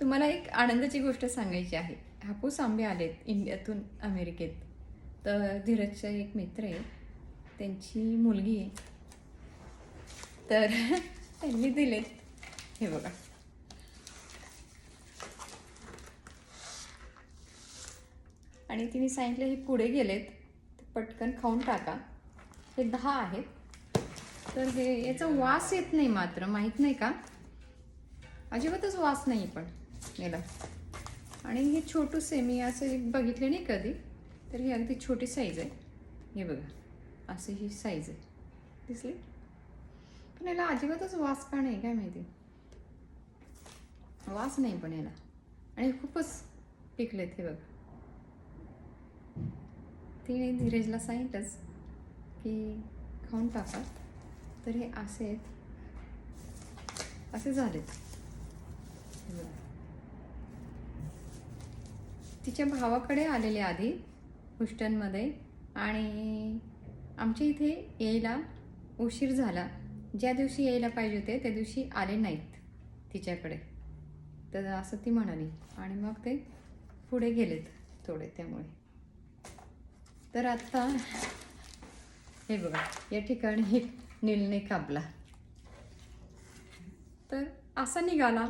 तुम्हाला एक आनंदाची गोष्ट सांगायची आहे. हापूस आंबे आलेत इंडियातून अमेरिकेत. तर धीरजचा एक मित्र आहे. त्यांची मुलगी आहे. तर त्यांनी दिलेत. हे बघा. आणि तिने सांगितलं हे पुढे गेलेत. पटकन खाऊन टाका. हे दहा आहेत. तर हे याचा वास येत नाही मात्र. माहीत नाही का? अजिबातच वास नाही पण. याला आणि हे छोटूसे मी असं एक बघितले नाही कधी तर ही अगदी छोटी साईज आहे. हे बघा अशी ही साईज आहे. दिसली? पण याला अजिबातच वास का नाही काय माहिती? वास नाही पण याला. आणि खूपच पिकलेत हे बघा. तिने धीरजला सांगितलंच की खाऊन टाका. तर हे असे आहेत. असे झालेत. हे बघा. तिच्या भावाकडे आलेले आधी हुस्टनमध्ये आणि आमच्या इथे यायला उशीर झाला. ज्या दिवशी यायला पाहिजे होते त्या दिवशी आले नाहीत तिच्याकडे. तर असं ती म्हणाली. आणि मग ते पुढे गेलेत थोडे त्यामुळे. तर आत्ता हे बघा या ठिकाणी एक नीलने कापला. तर असा निघाला.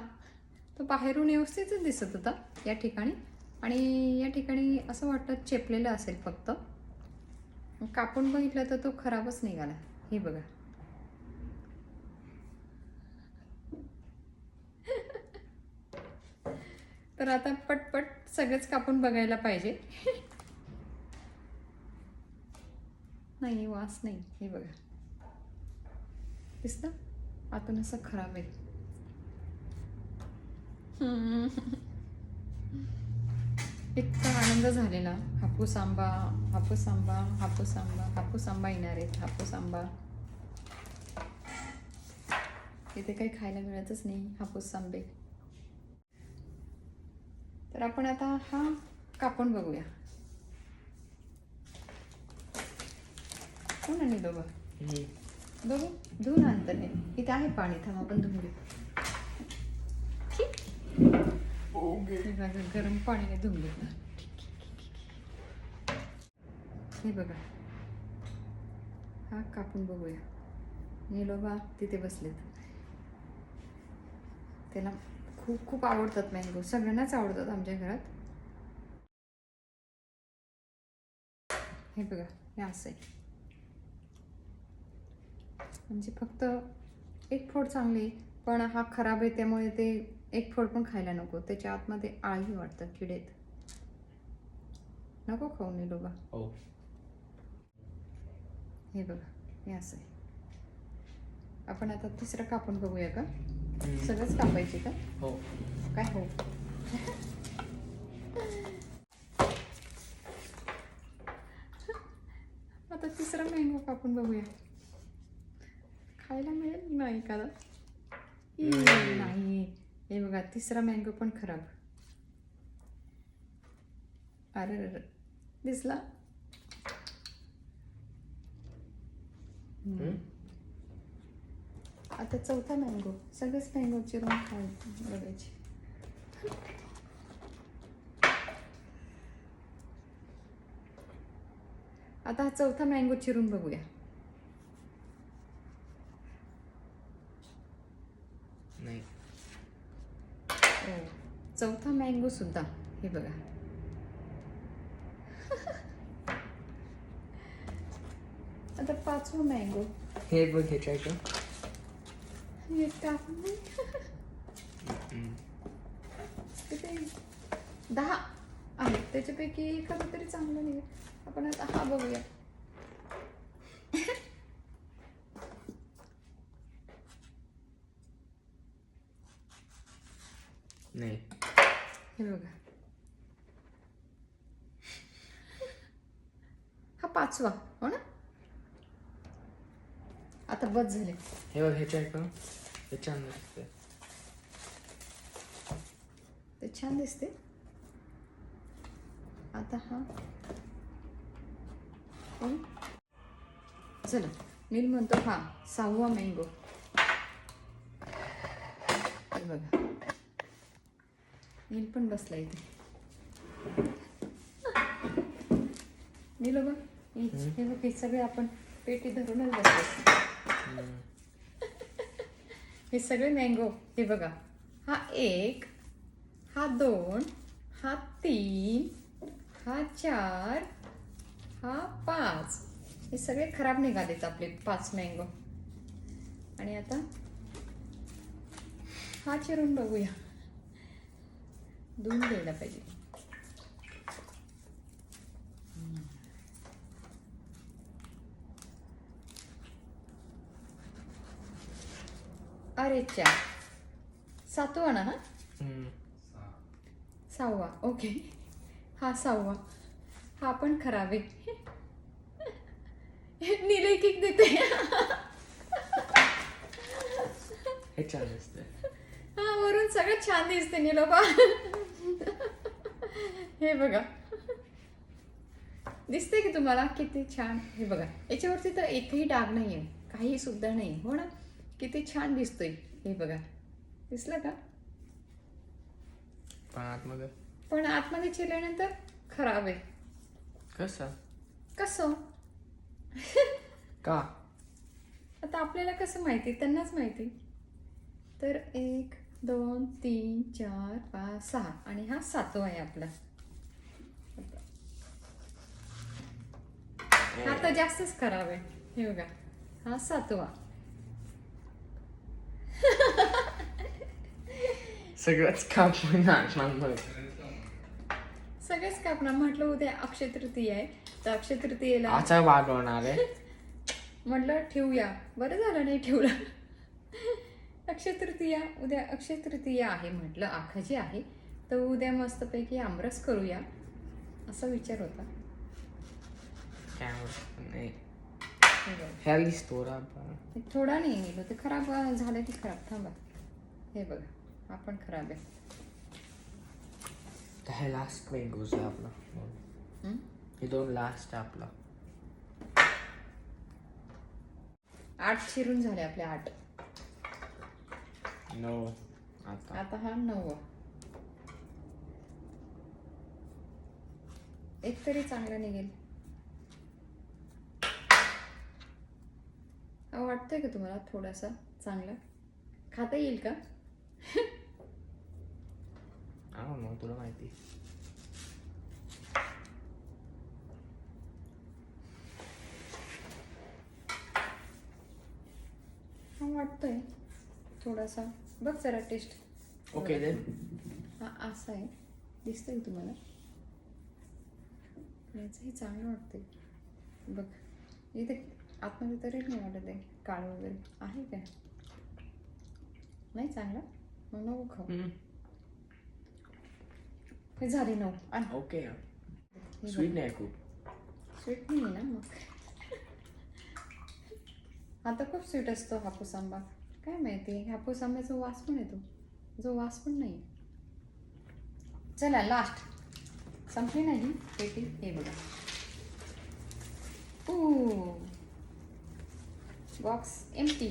तो बाहेरून व्यवस्थितच दिसत होता. या ठिकाणी आणि या ठिकाणी असं वाटतं चेपलेलं असेल फक्त. कापून बघितलं तर तो खराबच निघाला. हे बघा. तर आता पटपट सगळंच कापून बघायला पाहिजे. नाही वास नाही. हे बघा. दिसतं? आतून असं खराब आहे. इतका आनंद झालेला. हापूस आंबा हापूस आंबा हापूस आंबा हापूस आंबा येणार आहेत हापूस आंबा. इथे काही खायला मिळतच नाही हापूस आंबे. तर आपण आता हा कापून बघूया. कोण आणि दोघं? बघू धुवून आणतं हे इथे आहे पाणी थांब आपण धुवून घेऊ. हे बघा गरम पाण्याने धुवून घेतलं. हे बघा. हा कापून बघूया. निलोबा तिथे बसलेत. त्याला खूप खूप आवडतात मँगो सगळ्यांनाच आवडतात आमच्या घरात. हे बघा हे असं आहे म्हणजे फक्त एक फोड चांगली पण हा खराब आहे त्यामुळे ते एक फोड पण खायला नको. त्याच्या आतमध्ये आळही वाटतं किडेत नको खाऊ निलोबा हो. हे बघा हे असं आहे. आपण आता तिसरं कापून बघूया का? सगळंच कापायचे का? हो. काय हो? आता तिसरा मँगो कापून बघूया. खायला मिळेल ना एखादा? नाही हे बघा तिसरा मँगो पण खराब अरे. दिसला. आता चौथा मँगो सगळेच मँगो चिरून खाय बघायचे आता हा चौथा मँगो चिरून बघूया नाही हो चौथा मँगो सुद्धा. हे बघा. आता पाचवा मँगो हे बघ हे दहा. आहेत त्याच्यापैकी एखादं तरी चांगलं नाही आपण आता हा बघूया. नाही. हे बघा. हा पाचवा हो ना? आता बस झाले. हे बघ ह्याच्या का हे छान दिसतंय. ते छान दिसते. आता हा. कोण चला नील म्हणतो हा सहावा मँगो हे बघा. नील पण बसला इथे. नीलो बघ हे बघ हे सगळे आपण पेटी धरूनच बसलो. हे सगळे मँगो हे बघा. हा एक हा दोन हा तीन हा चार हा पाच. हे सगळे खराब निघालेत आपले पाच मँगो आणि आता हा चिरून बघूया. धुवून घ्यायला पाहिजे. अरे चा सातवा ना हा. सहावा. ओके हा सहावा. हा पण खराब आहे. नीले किक देते. हे छान दिसतंय. हा वरून सगळं छान दिसते निलोबा. हे बघा. दिसते की तुम्हाला किती छान? हे बघा. याच्यावरती तर एकही डाग नाही आहे काही सुद्धा नाही. हो ना? किती छान दिसतोय. हे बघा. दिसलं का? पण आतमध्ये? पण आतमध्ये चिरल्यानंतर खराब आहे. कसं? कसं? का? आता आपल्याला कसं माहिती? त्यांनाच माहिती. तर एक दोन तीन चार पाच सहा. आणि हा सातवा आहे आपला. हा तर जास्तच खराब आहे. हे बघा. हा सातवा. सगळंच कापून सगळेच कापणार. म्हटलं उद्या अक्षय तृतीय आहे. तर अक्षय तृतीयेला आता वाढवणार आहे. म्हटलं ठेवूया. बरं झालं नाही ठेवलं. अक्षय तृतीया उद्या अक्षय तृतीया आहे म्हटलं. आखाजी आहे. तर उद्या मस्तपैकी आमरस करूया. असा विचार होता. आवडत नाही. हे. हेल्दी स्टोर आपण थोडा नाही गेलो ते खराब झालं की खराब थांबा. हे बघा आपण खराब आहे. तर हे लास्ट मँगोज आहे आपला. हं? दोन लास्ट आहे आपला. आठ चिरून झाले आपले आठ. नो आता. आता हा नववा एक तरी चांगला निघेल. वाटतंय का तुम्हाला थोडासा चांगला? खाता येईल का? नो तुला माहिती. हा वाटतोय थोडासा बघ जरा टेस्ट ओके देन हा असा आहे. दिसतंय तुम्हाला? याचंही चांगलं वाटतंय. बघ इथे आतमध्ये तरी नाही वाटत आहे काळं वगैरे. आहे का नाही चांगलं. मग नको खाऊ. हे झाले नऊ. आण. ओके. हे. स्वीट नाही खूप. स्वीट नाही ना मग? आता खूप स्वीट असतो हापूस आंबा काय माहिती हापूस आंब्याचा वास पण येतो. जो वास पण नाही. चला लास्ट संपली नाही पेटी. हे बघा. बॉक्स एम्प्टी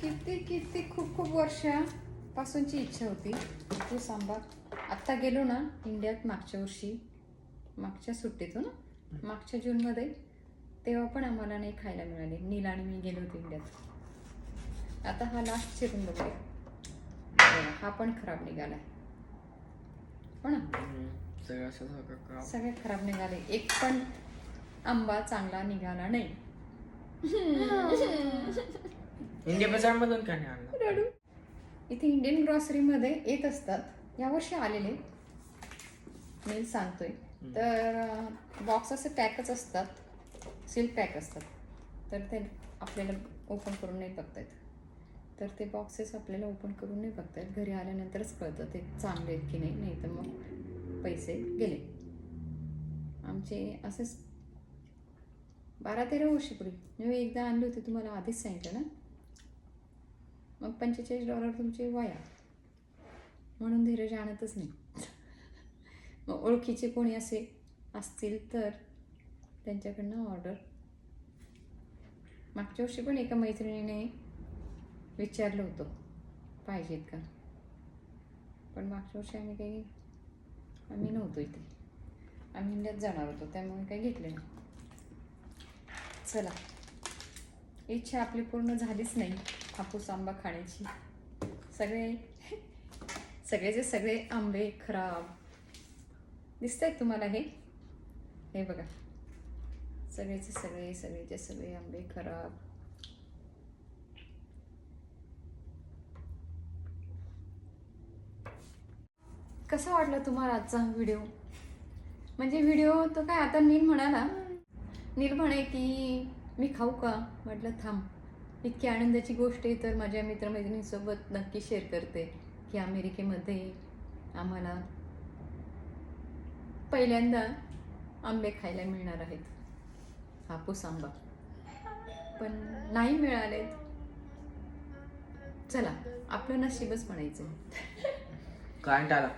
किती किती खूप खूप वर्षापासूनची इच्छा होती. हापूस आंबा आत्ता गेलो ना इंडियात मागच्या वर्षी मागच्या सुट्टीत हो ना मागच्या जूनमध्ये तेव्हा पण आम्हाला नाही खायला मिळाले. नील आणि मी गेलो होतो इंडियात. आता हा लास्ट चिरून बघूया बघा, हा पण खराब निघाला हो ना? सगळे खराब. निघाले एक पण आंबा चांगला निघाला नाही. इंडिया बाजारमधून का नाही आणलं? रडू. इथे इंडियन ग्रॉसरीमध्ये येत असतात. यावर्षी आलेले. मी सांगतोय. तर बॉक्स असे पॅकच असतात. सील पॅक असतात. तर ते आपल्याला ओपन करून नाही बघता येत तर ते बॉक्सेस आपल्याला ओपन करून नाही बघता येत घरी आल्यानंतरच कळतं ते चांगले आहेत की नाही. नाही तर मग पैसे गेले. आमचे असेच बारा तेरा वर्षापूर्वी मी एकदा आणले होते तुम्हाला आधीच सांगितलं ना? मग पंचेचाळीस डॉलर तुमचे वया. म्हणून धीरज आणतच नाही. मग ओळखीचे कोणी असे असतील तर त्यांच्याकडनं ऑर्डर मागच्या वर्षी पण एका मैत्रिणीने विचारलं होतं पाहिजेत का? पण मागच्या वर्षी आम्ही काही आम्ही नव्हतो इथे. आम्ही इंडियात जाणार होतो त्यामुळे काही घेतलं नाही. चला. इच्छा आपली पूर्ण झालीच नाही हापूस आंबा खाण्याची. सगळे सगळेचे सगळे आंबे खराब. दिसत आहेत तुम्हाला हे? हे बघा. सगळेचे सगळे सगळेचे सगळे आंबे खराब. कसा वाटला तुम्हाला आजचा व्हिडिओ? म्हणजे व्हिडिओ तो काय आता नील म्हणाला नील म्हणे की मी खाऊ का? म्हटलं थांब. इतकी आनंदाची गोष्ट आहे तर माझ्या मित्रमैत्रिणींसोबत नक्की शेअर करते की अमेरिकेमध्ये आम्हाला पहिल्यांदा आंबे खायला मिळणार आहेत. हापूस आंबा. पण नाही मिळाले चला आपलं नशीबच म्हणायचं काय टाला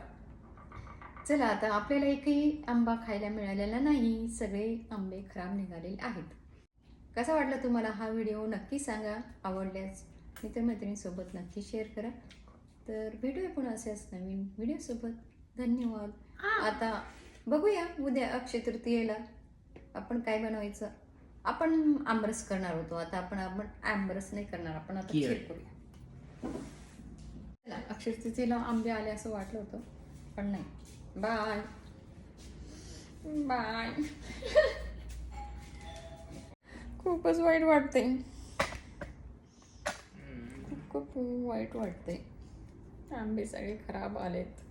चला आता आपल्याला एकही आंबा खायला मिळालेला नाही सगळे आंबे खराब निघालेले आहेत. कसा वाटला तुम्हाला हा व्हिडिओ? नक्की सांगा. आवडल्यास मित्रमैत्रिणींसोबत नक्की शेअर करा. तर भेटूया पुन्हा असेच नवीन व्हिडिओसोबत. धन्यवाद. आता बघूया उद्या अक्षय तृतीयेला आपण काय बनवायचं? आपण आंबरस करणार होतो. आता आपण आपण आंबरस नाही करणार. आपण आता खीर. खीर. करूया. चला, अक्षय तृतीयेला आंबे आले असं वाटलं होतं पण नाही. बाय बाय खूपच वाईट वाटते. खूप खूप वाईट वाटते. आंबे सगळे खराब आलेत.